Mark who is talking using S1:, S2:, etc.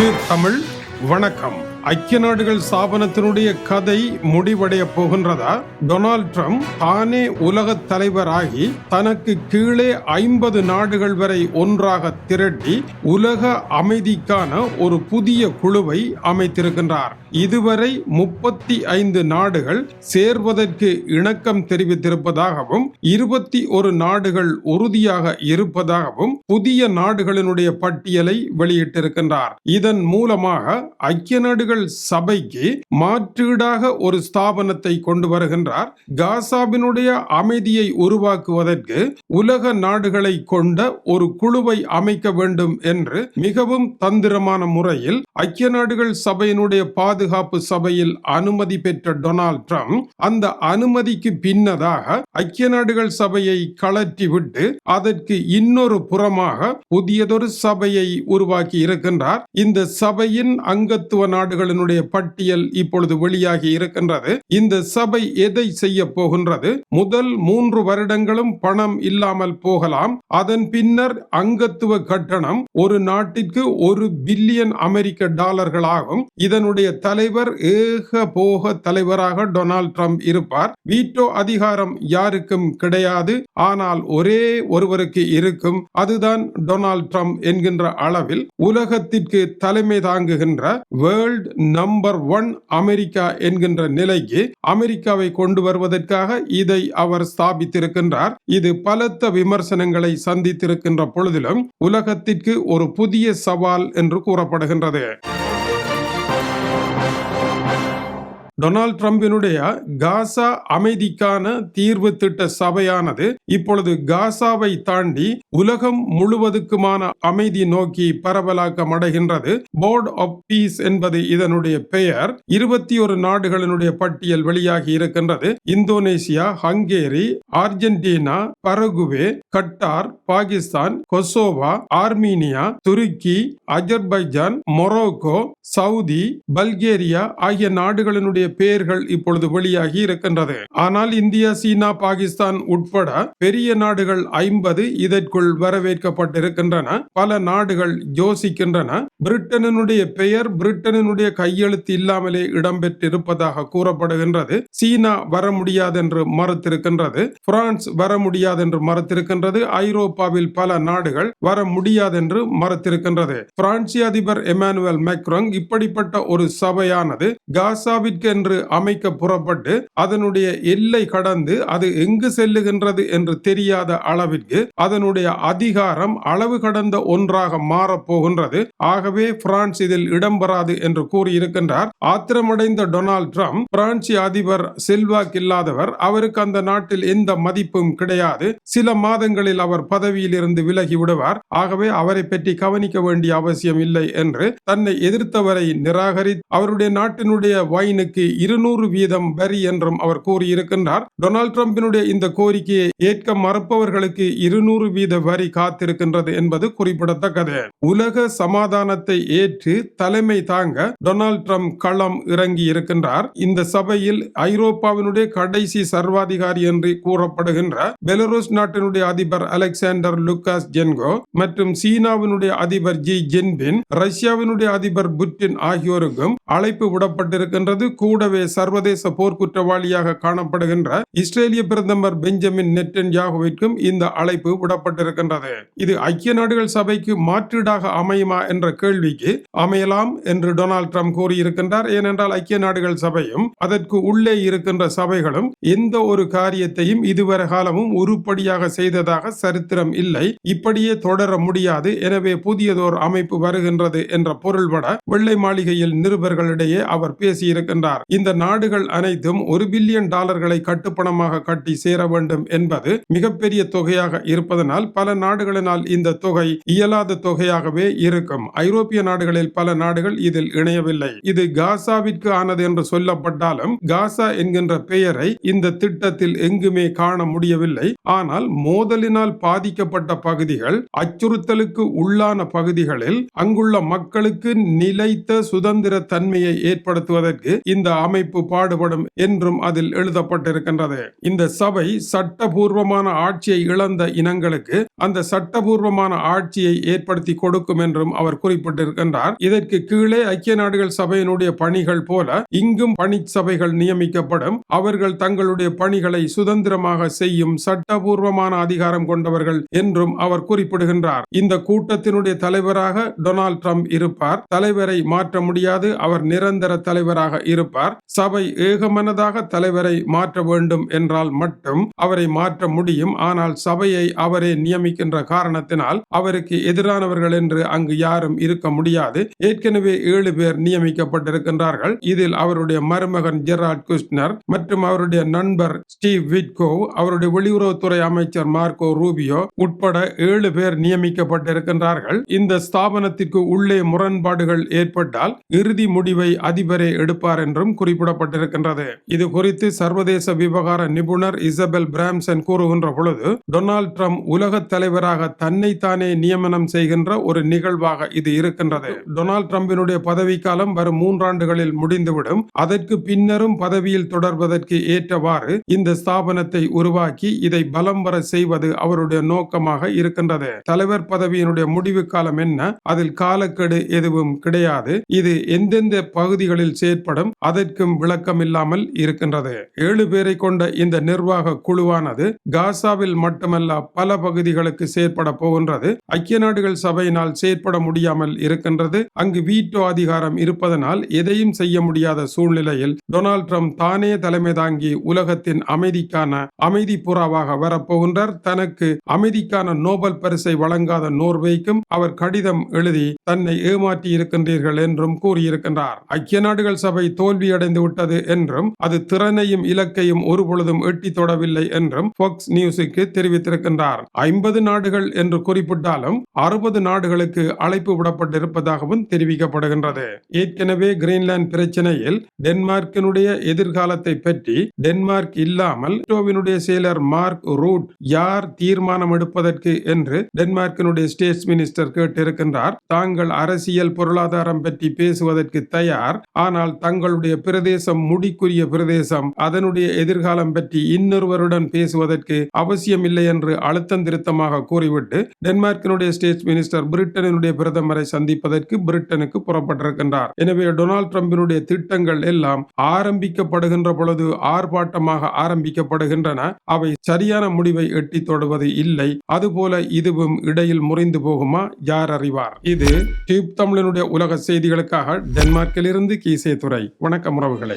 S1: இது தமிழ் வணக்கம். ஐக்கிய நாடுகள் ஸ்தாபனத்தினுடைய கதை முடிவடைய போகின்றதா? டொனால்ட் ட்ரம்ப் தானே உலக தலைவராகி தனக்கு கீழே ஐம்பது நாடுகள் வரை ஒன்றாக திரட்டி உலக அமைதிக்கான ஒரு புதிய குழுவை அமைத்திருக்கின்றார். இதுவரை முப்பத்தி ஐந்து நாடுகள் சேர்வதற்கு இணக்கம் தெரிவித்திருப்பதாகவும் இருபத்தி ஒரு நாடுகள் உறுதியாக இருப்பதாகவும் புதிய நாடுகளினுடைய பட்டியலை வெளியிட்டிருக்கின்றார். இதன் மூலமாக ஐக்கிய நாடுகள் சபைக்கு மாற்றீடாக ஒரு ஸ்தாபனத்தை கொண்டு வருகின்றார். காசாவினுடைய அமைதியை உருவாக்குவதற்கு உலக நாடுகளை கொண்ட ஒரு குழுவை அமைக்க வேண்டும் என்று மிகவும் தந்திரமான முறையில் ஐக்கிய நாடுகள் சபையினுடைய பாதுகாப்பு சபையில் அனுமதி பெற்ற டொனால்ட் ட்ரம்ப் அந்த அனுமதிக்கு பின்னதாக ஐக்கிய நாடுகள் சபையை கலற்றிவிட்டு அதற்கு இன்னொரு புறமாக புதியதொரு சபையை உருவாக்கி இருக்கின்றார். இந்த சபையின் அங்கத்துவ நாடுகளினுடைய பட்டியல் இப்பொழுது வெளியாகி இருக்கின்றது. இந்த சபை எதை செய்ய போகின்றது? முதல் மூன்று வருடங்களும் பணம் இல்லாமல் போகலாம். அதன் பின்னர் அங்கத்துவ கட்டணம் ஒரு நாட்டிற்கு ஒரு பில்லியன் அமெரிக்க டாலர்கள் ஆகும் இதனுடைய தலைவர் ஏக போக தலைவராக டொனால்ட் ட்ரம்ப் இருப்பார். வீட்டோ அதிகாரம் யாருக்கும் கிடையாது. ஆனால் ஒரே ஒருவருக்கு இருக்கும். அதுதான் டொனால்ட் ட்ரம்ப் என்கின்ற அளவில் உலகத்திற்கு தலைமை தாங்குகின்ற வேர்ல்ட் நம்பர் ஒன் அமெரிக்கா என்கின்ற நிலைக்கு அமெரிக்காவை கொண்டு வருவதற்காக இதை அவர் ஸ்தாபித்திருக்கின்றார். இது பலத்த விமர்சனங்களை சந்தித்திருக்கின்ற பொழுதிலும் உலகத்திற்கு ஒரு புதிய சவால் என்று கூறப்படுகின்றது. டொனால்ட் ட்ரம்பினுடைய காசா அமைதிக்கான தீர்வு திட்ட சபையானது இப்பொழுது காசாவை தாண்டி உலகம் முழுவதுக்குமான அமைதி நோக்கி பரவலாக்கம் அடைகின்றது போர்ட் ஆஃப் பீஸ் என்பது இதனுடைய பெயர். இருபத்தி ஒரு நாடுகளினுடைய பட்டியல் வெளியாகி இருக்கின்றது. Indonesia Hungary Argentina Paraguay Qatar Pakistan Kosovo Armenia Turkey Azerbaijan Morocco Saudi Bulgaria ஆகிய நாடுகளினுடைய பெயர்கள் இப்பொழுது வெளியாகி இருக்கின்றது. ஆனால் இந்தியா சீனா பாகிஸ்தான் உட்பட பெரிய நாடுகள் ஐம்பது இதற்குள் வரவேற்கப்பட்டிருக்கின்றன. பல நாடுகள் யோசிக்கின்றன. பிரிட்டனினுடைய பெயர் பிரிட்டனினுடைய கையெழுத்து இல்லாமலே இடம்பெற்றிருப்பதாக கூறப்படுகின்றது. சீனா வர முடியாது என்று மறுத்திருக்கின்றது. பிரான்ஸ் வர முடியாது என்று மறுத்திருக்கின்றது. ஐரோப்பாவில் பல நாடுகள் வர முடியாது என்று மறுத்திருக்கின்றது. பிரான்சிய அதிபர் எமானுவல் மேக்ரோங் இப்படிப்பட்ட ஒரு சபையானது காசாவிற்கு என்று அமைக்க புறப்பட்டு அதனுடைய எல்லை கடந்து அது எங்கு செல்லுகின்றது என்று தெரியாத அளவிற்கு அதனுடைய அதிகாரம் அளவு கடந்த ஒன்றாக மாறப்போகின்றது. ஆகவே பிரான்ஸ் இதில் இடம்பெறாது என்று கூறியிருக்கின்றார். ஆத்திரமடைந்த டொனால்ட் ட்ரம்ப் பிரான்சி அதிபர் செல்வாக்கில்லாதவர் அவருக்கு அந்த நாட்டில் எந்த மதிப்பும் கிடையாது. சில மாதங்களில் அவர் பதவியில் இருந்து விலகி விடுவார். ஆகவே அவரை பற்றி கவனிக்க வேண்டிய அவசியம் இல்லை என்று தன்னை எதிர்த்தவரை நிராகரி அவருடைய நாட்டினுடைய வைனுக்கு இருநூறு வீதம் வரி என்றும் அவர் கூறியிருக்கின்றார். டொனால்டு டிரம்பினுடைய இந்த கோரிக்கையை ஏற்க மறுப்பவர்களுக்கு இருநூறு வீத வரி காத்திருக்கின்றது என்பது குறிப்பிடத்தக்கது. உலக சமாதானத்தை ஏற்று தலைமை தாங்க டொனால்டு டிரம்ப் களம் இறங்கி இருக்கின்றார். இந்த சபையில் ஐரோப்பாவினுடைய கடைசி சர்வாதிகாரி என்று கூறப்படுகின்ற பெலருஸ் நாட்டினுடைய அதிபர் அலெக்சாண்டர் லுக்காஸ் ஜென்கோ மற்றும் சீனாவினுடைய அதிபர் ஜி ஜின்பின் ரஷ்யாவினுடைய அதிபர் புட்டின் ஆகியோருக்கும் அழைப்பு விடப்பட்டிருக்கின்றது. கூடவே சர்வதேச போர்க்குற்றவாளியாக காணப்படுகின்ற இஸ்ரேலிய பிரதமர் பெஞ்சமின் நெட்டன் யாகுவிற்கும் இந்த அழைப்பு விடப்பட்டிருக்கின்றது. இது ஐக்கிய நாடுகள் சபைக்கு மாற்றீடாக அமையுமா என்ற கேள்விக்கு அமையலாம் என்று டொனால்ட் ட்ரம்ப் கூறியிருக்கின்றார். ஏனென்றால் ஐக்கிய நாடுகள் சபையும் அதற்கு உள்ளே இருக்கின்ற சபைகளும் எந்த ஒரு காரியத்தையும் இதுவரை காலமும் உருப்படியாக செய்ததாக சரித்திரம் இல்லை. இப்படியே தொடர முடியாது. எனவே புதியதோர் அமைப்பு வருகின்றது என்ற பொருள்பட வெள்ளை மாளிகையில் நிருபர்களிடையே அவர் பேசியிருக்கின்றார். இந்த நாடுகள் அனைத்தும் ஒரு பில்லியன் டாலர்களை கட்டுப்பணமாக கட்டி சேர வேண்டும் என்பது மிகப்பெரிய தொகையாக இருப்பதனால் பல நாடுகளினால் இந்த தொகை இயலாத தொகையாகவே இருக்கும். ஐரோப்பிய நாடுகளில் பல நாடுகள் இதில் இணையவில்லை. இது காசாவிற்கு ஆனது என்று சொல்லப்பட்டாலும் காசா என்கின்ற பெயரை இந்த திட்டத்தில் எங்குமே காண முடியவில்லை. ஆனால் மோதலினால் பாதிக்கப்பட்ட பகுதிகள் அச்சுறுத்தலுக்கு உள்ளான பகுதிகளில் அங்குள்ள மக்களுக்கு நிலைத்த சுதந்திர தன்மையை ஏற்படுத்துவதற்கு இந்த அமைப்பு பாடுபடும் என்றும் அதில் எழுதப்பட்டிருக்கின்றது. இந்த சபை சட்டபூர்வமான ஆட்சியை இழந்த இனங்களுக்கு அந்த சட்டபூர்வமான ஆட்சியை ஏற்படுத்தி கொடுக்கும் என்றும் அவர் குறிப்பிட்டிருக்கின்றார். இதற்கு கீழே ஐக்கிய நாடுகள் சபையினுடைய பணிகள் போல இங்கும் பணி சபைகள் நியமிக்கப்படும். அவர்கள் தங்களுடைய பணிகளை சுதந்திரமாக செய்யும் சட்டபூர்வமான அதிகாரம் கொண்டவர்கள் என்றும் அவர் குறிப்பிடுகின்றார். இந்த கூட்டத்தினுடைய தலைவராக டொனால்ட் ட்ரம்ப் இருப்பார். தலைவரை மாற்ற முடியாது. அவர் நிரந்தர தலைவராக இருப்பார். சபை ஏகமனதாக தலைவரை மாற்ற வேண்டும் என்றால் மட்டும் அவரை மாற்ற முடியும். ஆனால் சபையை அவரே நியமிக்கின்ற காரணத்தினால் அவருக்கு எதிரானவர்கள் என்று அங்கு யாரும் இருக்க முடியாது. ஏற்கனவே ஏழு பேர் நியமிக்கப்பட்டிருக்கின்றார்கள். இதில் அவருடைய மருமகன் ஜெரால்ட் குஸ்னர் மற்றும் அவருடைய நண்பர் ஸ்டீவ் விட்கோ அவருடைய வெளியுறவுத்துறை அமைச்சர் மார்க்கோ ரூபியோ உட்பட ஏழு பேர் நியமிக்கப்பட்டிருக்கின்றார்கள். இந்த ஸ்தாபனத்திற்கு உள்ளே முரண்பாடுகள் ஏற்பட்டால் இறுதி முடிவை அதிபரே எடுப்பார் என்றும் என்றும் குறிப்பிடப்பட்டிருக்கின்றது. இது குறித்து சர்வதேச விவகார நிபுணர் இசபெல் பிராம்சன் கூறுகின்ற பொழுது டொனால்ட் ட்ரம்ப் உலக தலைவராக தன்னைத்தானே நியமனம் செய்கின்ற ஒரு நிகழ்வாக இது இருக்கின்றது. டொனால்ட் ட்ரம்பினுடைய பதவிக்காலம் வரும் மூன்றாண்டுகளில் முடிந்துவிடும். அதற்கு பின்னரும் பதவியில் தொடர்வதற்கு ஏற்றவாறு இந்த ஸ்தாபனத்தை உருவாக்கி இதை பலம் வர செய்வது அவருடைய நோக்கமாக இருக்கின்றது. தலைவர் பதவியினுடைய முடிவு காலம் என்ன? அதில் காலக்கெடு எதுவும் கிடையாது. இது எந்தெந்த பகுதிகளில் செயற்படும்? அதற்கும் விளக்கம் இல்லாமல் இருக்கின்றது. ஏழு பேரை கொண்ட இந்த நிர்வாக குழுவானது காசாவில் மட்டுமல்ல பல பகுதிகளுக்கு செயற்பட போகின்றது. ஐக்கிய நாடுகள் சபையினால் செயற்பட முடியாமல் இருக்கின்றது. அங்கு வீட்டோ அதிகாரம் இருப்பதனால் எதையும் செய்ய முடியாத சூழ்நிலையில் டொனால்ட் ட்ரம்ப் தானே தலைமை தாங்கி உலகத்தின் அமைதிக்கான அமைதி புறாவாக வரப்போகின்றார். தனக்கு அமைதிக்கான நோபல் பரிசை வழங்காத நோர்வேக்கும் அவர் கடிதம் எழுதி தன்னை ஏமாற்றி இருக்கின்றீர்கள் என்றும் கூறியிருக்கின்றார். ஐக்கிய நாடுகள் சபை தோல்வி தோல்வியடைந்து விட்டது என்றும் அது திறனையும் இலக்கையும் ஒருபொழுதும் எட்டி தொடவில்லை என்றும் ஃபோக்ஸ் நியூஸுக்கு தெரிவித்திருக்கின்றார். ஐம்பது நாடுகள் என்று குறிப்பிட்டாலும் அறுபது நாடுகளுக்கு அழைப்பு விடப்பட்டிருப்பதாகவும் தெரிவிக்கப்படுகின்றது. ஏற்கனவே கிரீன்லாந்து பிரச்சனையில் டென்மார்க்கினுடைய எதிர்காலத்தை பற்றி டென்மார்க் இல்லாமல் நேட்டோவினுடைய செயலர் மார்க் ரூட் யார் தீர்மானம் எடுப்பதற்கு என்று டென்மார்க்கினுடைய ஸ்டேட்ஸ் மினிஸ்டர் கேட்டிருக்கின்றார். தாங்கள் அரசியல் பொருளாதாரம் பற்றி பேசுவதற்கு தயார் ஆனால் தங்களுடைய பிரதேசம் முடிக்குரிய பிரதேசம் அதனுடைய எதிர்காலம் பற்றி இன்னொருவருடன் பேசுவதற்கு அவசியம் இல்லை என்று அழுத்தம் திருத்தமாக கூறிவிட்டு டென்மார்க்கினுடைய ஸ்டேட் மினிஸ்டர் பிரிட்டனினுடைய பிரதமரை சந்திப்பதற்கு பிரிட்டனுக்கு புறப்பட்டிருக்கின்றார். எனவே டொனால்டு டிரம்பினுடைய திட்டங்கள் எல்லாம் ஆரம்பிக்கப்படுகின்ற பொழுது ஆர்ப்பாட்டமாக ஆரம்பிக்கப்படுகின்றன. அவை சரியான முடிவை எட்டி தொடுவது இல்லை. அதுபோல இதுவும் இடையில் முறிந்து போகுமா? யார் அறிவார்? இது டியூப் தமிழனுடைய உலக செய்திகளுக்காக டென்மார்க்கிலிருந்து கீசே துறை வணக்கம். வணக்கம் உறவுகளை.